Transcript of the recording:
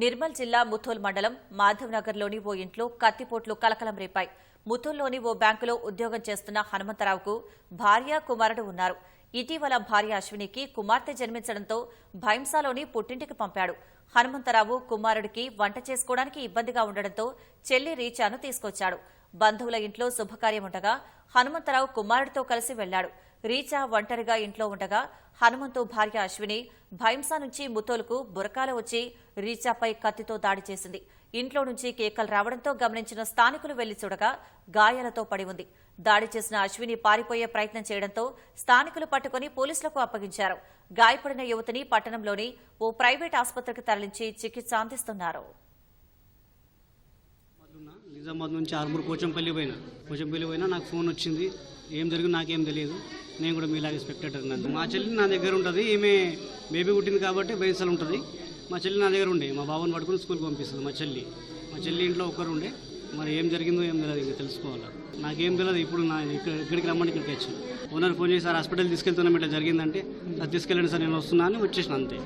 నిర్మల్ జిల్లా ముథోల్ మండలం మాధవ్ నగర్లోని ఓ ఇంట్లో కత్తిపోట్లు కలకలం రేపాయి. ముథోల్లోని ఓ బ్యాంకులో ఉద్యోగం చేస్తున్న హనుమంతరావుకు భార్య కుమారుడు ఉన్నారు. ఇటీవల భార్య అశ్వినికి కుమార్తె జన్మించడంతో భైంసాలోని పుట్టింటికి పంపాడు. హనుమంతరావు కుమారుడికి వంట చేసుకోవడానికి ఇబ్బందిగా ఉండడంతో చెల్లి రీచాను తీసుకొచ్చాడు. బంధువుల ఇంట్లో శుభకార్యం ఉండగా హనుమంతరావు కుమారుడితో కలిసి వెళ్ళాడు రీచా ఒంటరిగా ఇంట్లో ఉండగా హనుమంతు భార్య అశ్విని భైంసా నుంచి ముతోలుకు బురకాల వచ్చి రీచాపై కత్తితో దాడి చేసింది. ఇంట్లో నుంచి కేకలు రావడంతో గమనించిన స్థానికులు వెళ్ళి చూడగా గాయాలతో పడి ఉంది. దాడి చేసిన అశ్విని పారిపోయే ప్రయత్నం చేయడంతో స్థానికులు పట్టుకుని పోలీసులకు అప్పగించారు. గాయపడిన యువతిని పట్టణంలోని ఓ ప్రైవేట్ ఆసుపత్రికి తరలించి చికిత్స అందిస్తున్నారు. ఉన్నా. నిజామాబాద్ నుంచి ఆర్మూర్ కోచంపల్లి పోయినా. కోచంపల్లి పోయినా నాకు ఫోన్ వచ్చింది. ఏం జరిగింది నాకేం తెలియదు. నేను కూడా మీలాగే స్పెక్టేటర్ ఉన్నాను మా చెల్లి నా దగ్గర ఉంటుంది. ఈమె బేబీ పుట్టింది కాబట్టి బయసలు ఉంటుంది. మా చెల్లి నా దగ్గర ఉండే. మా బాబుని పట్టుకుని స్కూల్కి పంపిస్తుంది మా చెల్లి. మా చెల్లి ఇంట్లో ఒక్కరు ఉండే. మరి ఏం జరిగిందో ఏం తెలియదు ఇంకా తెలుసుకోవాలి. నాకేం తెలియదు. ఇప్పుడు నా ఇక్కడ ఇక్కడికి రమ్మని ఇక్కడికి వచ్చాను. ఓనర్ ఫోన్ చేసి సార్ హాస్పిటల్ తీసుకెళ్తున్నాం ఇట్లా జరిగిందంటే అది తీసుకెళ్ళండి సార్ నేను వస్తున్నాను వచ్చేసిన అంతే.